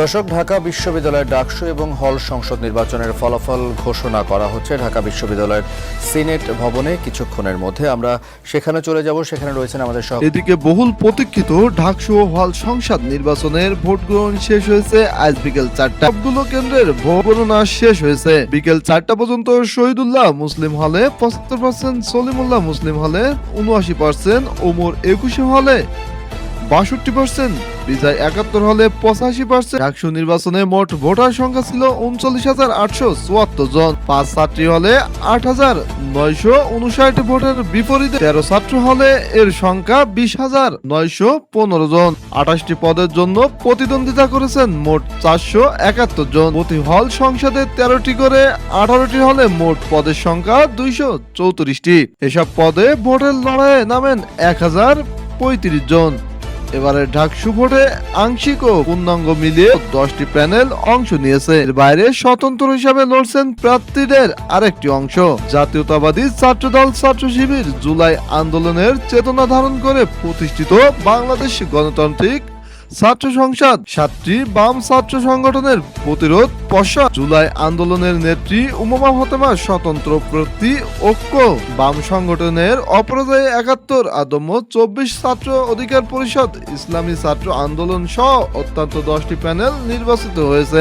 দর্শক, ঢাকা বিশ্ববিদ্যালয়ের ডাকসু এবং হল সংসদ নির্বাচনের ফলাফল ঘোষণা করা হচ্ছে ঢাকা বিশ্ববিদ্যালয়ের সিনেট ভবনে কিছুক্ষণের মধ্যে। আমরা সেখানে চলে যাব, সেখানে রয়েছেন আমাদের সহ এদিকে বহুল প্রতীক্ষিত ঢাকসু হল সংসদ নির্বাচনের ভোট গ্রহণ শেষ হয়েছে আজ বিকেল চারটা। সবগুলো কেন্দ্রের ভোট গণনা শেষ হয়েছে। বিকেল চারটা পর্যন্ত শহীদুল্লাহ মুসলিম হলে পঁচাত্তর পার্সেন্ট সলিমুল্লাহ মুসলিম হলে উনআশি পার্সেন্ট ওমর একুশে হলে বাষট্টি পার্সেন্ট বিজয় একাত্তর হলে পঁচাশি পার্সেন্ট ডাকসু নির্বাচনে মোট ভোটার সংখ্যা ছিল উনচল্লিশ হাজার আটশো চুয়াত্তর জন। পাঁচ ছাত্রী হলে আট হাজার নয়শো উনষাট ভোটের বিপরীতে তেরো ছাত্র হলে এর সংখ্যা বিশ হাজার নয়শো পনেরো জন। আঠাশটি পদের জন্য প্রতিদ্বন্দ্বিতা করেছেন মোট চারশো একাত্তর জন। প্রতি হল সংসদে তেরোটি করে আঠারোটি হলে মোট পদের সংখ্যা দুইশো চৌত্রিশটি। এসব পদে ভোটের লড়াইয়ে নামেন এক হাজার পঁয়ত্রিশ জন। এবারে ঢাকসু ভোটে আংশিক ও পূর্ণাঙ্গ মিলিয়ে দশটি প্যানেল অংশ নিয়েছে। এর বাইরে স্বতন্ত্র হিসাবে লড়ছেন প্রার্থীদের আরেকটি অংশ। জাতীয়তাবাদী ছাত্রদল ছাত্র শিবির জুলাই আন্দোলনের চেতনা ধারণ করে প্রতিষ্ঠিত বাংলাদেশ গণতান্ত্রিক ছাত্র সংসদ সাতটি বাম ছাত্র সংগঠনের প্রতিরোধ পশ্চাৎ জুলাই আন্দোলনের নেত্রী উমমা হতেমা স্বতন্ত্র প্রতি ঐক্য। বাম সংগঠনের অপরাজয় একাত্তর আদম্য চব্বিশ ছাত্র অধিকার পরিষদ ইসলামী ছাত্র আন্দোলন সহ অত্যন্ত দশটি প্যানেল নির্বাচিত হয়েছেন